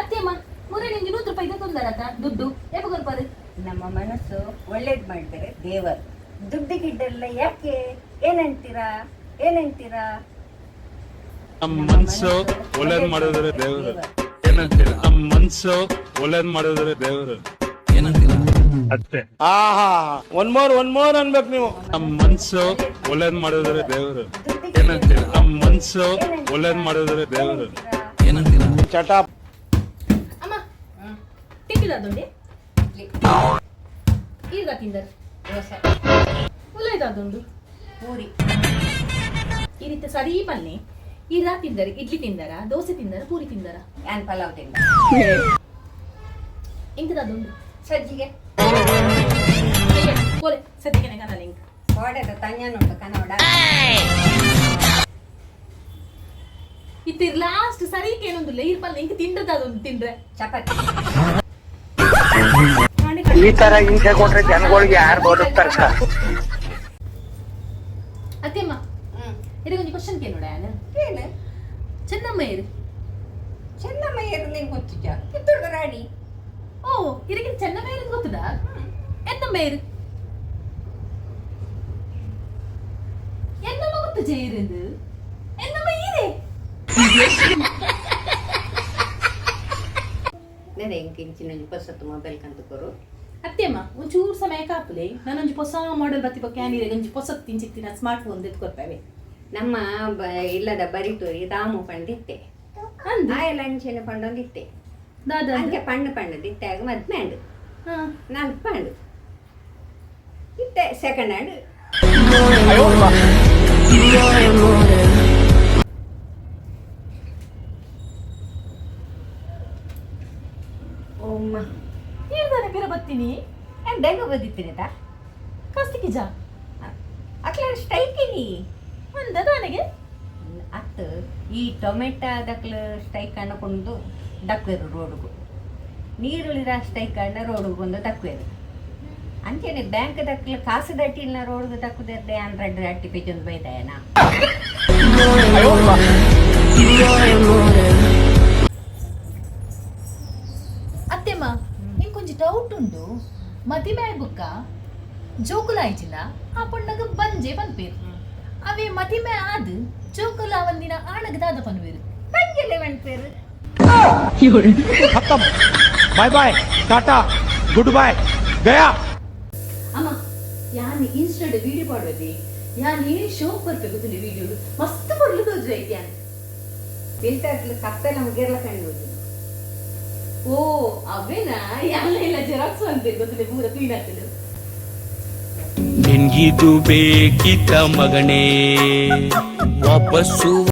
ಅತ್ತೆಮ್ಮ ಮೂರೇ ನಿಂಗೆ ನೂರು ರೂಪಾಯಿ ತೊಂದರತ್ತ ದುಡ್ಡು. ಯಾಕೆ ನಮ್ಮ ಮನಸ್ಸು ಒಳ್ಳೇದು ಮಾಡಿದರೆ ದೇವರು. ದುಡ್ಡು ಗಿಡ್ಡೆಲ್ಲ ಯಾಕೆ? ಏನಂತೀರಾ ಏನಂತೀರಾ ನಮ್ಮ ಮನ್ಸು ಒಳ್ಳೇದ್ ಮಾಡಿದ್ರೆ ದೇವರು. ಏನಂತೀರಾ ನಮ್ಮ ಮನ್ಸು ಒಳ್ಳೇದು ಮಾಡಿದ್ರೆ ದೇವರು. ಅಷ್ಟೇ. ಆಹಾ ಒನ್ ಮೋರ್ ಒನ್ ಮೋರ್ ಅನ್ಬೇಕು ನೀವು. ನಮ್ಮ ಮನ್ಸು ಒಳ್ಳೇದು ಮಾಡಿದ್ರೆ ದೇವರು. ಏನಂತೀರಾ ಏನಂತೀರ ನಮ್ಮ ಮನ್ಸು ಒಳ್ಳೇದು ಮಾಡಿದ್ರೆ ದೇವರು. ಚಟ ಅಮ್ಮ ಈಗ ತಿಂದರು? ದೋಸೆ. ಒಳ್ಳೆದಾದುಂಡು ಪೂರಿ. ಈ ರೀತಿ ಸರಿ ಬನ್ನಿ ಇರ ತಿಂದರೆ ಇಡ್ಲಿ ತಿಂದರ ದೋಸೆ ತಿಂದರ ಪೂರಿ ತಿಂದರ? ನಾನು ಪಲಾವ್ ತಿಂದ. ಇಂಕದಾದುಂಡು ಸಜ್ಜಿಗೆ. ಕೋಲೆ ಸದ್ಯಕ್ಕೆ ಕನ್ನಡ ಇಂಕ ಸೋಡದ ತಂಜಾನುಂಟು ಕನ್ನಡ ಇತ್ತಿರ್ ಲಾಸ್ಟ್ ಸರಿ ಏನೊಂದಿಲ್ಲ ಈ ಪಲ್ಲೆ ಇಂಕ ತಿಂಡದ ಅದೊಂದು ತಿಂಡ್ರೆ ಚಪಾತಿ. ಈ ತರ ಹಿಂಸೆ ಕೊಟ್ರೆ ಜನಗಳಿಗೆ ಯಾರು ಬದುಕ್ತಾರೆ ಸರ್ ಅತ್ತೆಮ್ಮ ಹ್ಮ್ ಇದಕ್ಕೊಂದು ಕ್ವಶನ್ ಕೇಳೋಣ ನಾನು ಏನು ಚೆನ್ನಮ್ಮ ಇರು ಚೆನ್ನಮ್ಮಯ್ಯರು ನಿಂಗೆ ಗೊತ್ತಿದ್ದ ಕಿತ್ತೂರು ರಾಣಿ ಓ ಇದಕ್ಕೆ ಚೆನ್ನಮ್ಮ ಇರೋದು ಗೊತ್ತದ ಎನ್ನಮ್ಮ ಇರು ಎನ್ನಮ್ಮ ಗೊತ್ತು ಜೈರಂದು ಎನ್ನಮ್ಮ ಇರೆ ನೆರೆ ಇಂಕ ಇಂಚಿನ ಪೊಸತ್ತು ಮೊಬೈಲ್ ಕಂತು ಕೊರು ಅತ್ತೆಮ್ಮ ಒಂಚೂರು ಸಮಯ ಕಾಪುಲೆ ನಾನೊಂದು ಹೊಸ ಮಾಡೆಲ್ ಬತ್ತಿ ಬಗ್ಗೆ ಕ್ಯಾನಿರೆ ಒಂಜಿ ಹೊಸ ತಿಂಚಿತ್ತಿನ ಸ್ಮಾರ್ಟ್ ಫೋನ್ ಎತ್ಕೊಡ್ತೇವೆ ನಮ್ಮ ಬ ಇಲ್ಲದ ಬರಿತೋರಿ ರಾಮು ಪಂಡಿತ್ತೆ ಆಯಲ ಅಂಚಿನ ಪಂಡೊಂದಿತ್ತೆ ದಾದ ಅಂಕೆ ಪಂಡು ಪಂಡು ದಿತ್ತಾಗ ಮದ್ಮೆ ಅಂಡು ಹಾ ನಾನು ಪಂಡು ಇತ್ತೆ ಸೆಕೆಂಡ್ ಹ್ಯಾಂಡ್ ಓಮ್ಮ ನೀರ್ದಾನೆ ಬೇರೆ ಬತ್ತೀನಿ ಎಂದಾಗ ಬದಿತ್ತೀನಿ ತಾ ಕಾಸ್ತಿ ಜಾ. ಅಕ್ಲ ಸ್ಟೈಕಿನಿ ಅಂದ ನನಗೆ. ಅತ್ತ, ಈ ಟೊಮೆಟೊ ದಕ್ಲ ಸ್ಟೈಕ್ ಅನ್ನಕೊಂಡು ದಕ್ವೇರು ರೋಡ್ಗು ನೀರುಳಿರ ಸ್ಟೈಕ್ ಅಣ್ಣ ರೋಡ್ಗೆ ಬಂದು ದಕ್ವೇರು ಅಂಚೆನೆ ಬ್ಯಾಂಕ್ ದಕ್ಲ ಕಾಸು ದಟ್ಟಿನ ರೋಡ್ಗೆ ದಕ್ಕುದಿರ್ದೆ ಹಂಡ್ರೆಡ್ ಅಟ್ಟಿ ಪೇಜ್ ಒಂದು ಬೈದಾಯನ? ಅತ್ತೆಮ್ಮ ನಿಮ್ಗೊಂಜಿ ಡೌಟ್ ಉಂಡು ಮದಿಮೆ ಬುಕ್ಕ ಜೋಕುಲ ಆಯ್ಚಿಲ್ಲ ಆ ಪೊಣ್ಣಗ ಬಂಜೆ ಪನ್ಪೇರು ಅವೇ ಮದಿಮೆ ಆದ ಜೋಕುಲ ಒಂದಿನ ಆಣಗ ದಾದ ಪನ್ವೇರು ಬಂಜಲೆ ಪನ್ಪೇರು ಬಾಯ್ ಬಾಯ್ ಟಾಟಾ ಗುಡ್ ಬಾಯ್ ಗಯಾ. ಅಮ್ಮ ಯಾನ್ ಇನ್ಸ್ಟಾಡ್ ವಿಡಿಯೋ ಪಾಡ್ಬೇಡಿ ಯಾನ್ ಶೋ ಶೋಕ್ ಬರ್ಬೇಕು ತುಲಿ ವಿಡಿಯೋ ಮಸ್ತ್ ಬರ್ಲಿದ್ದು ಐತೆ ಯಾನ್ ಕತ್ತೆ ನಮಗೆ ಎಲ್ಲ ಕಂಡು ನಿನ್ಗಿದು ಬೇಕಿತ ಮಗನೇ. ವಾಪಸ್ಸು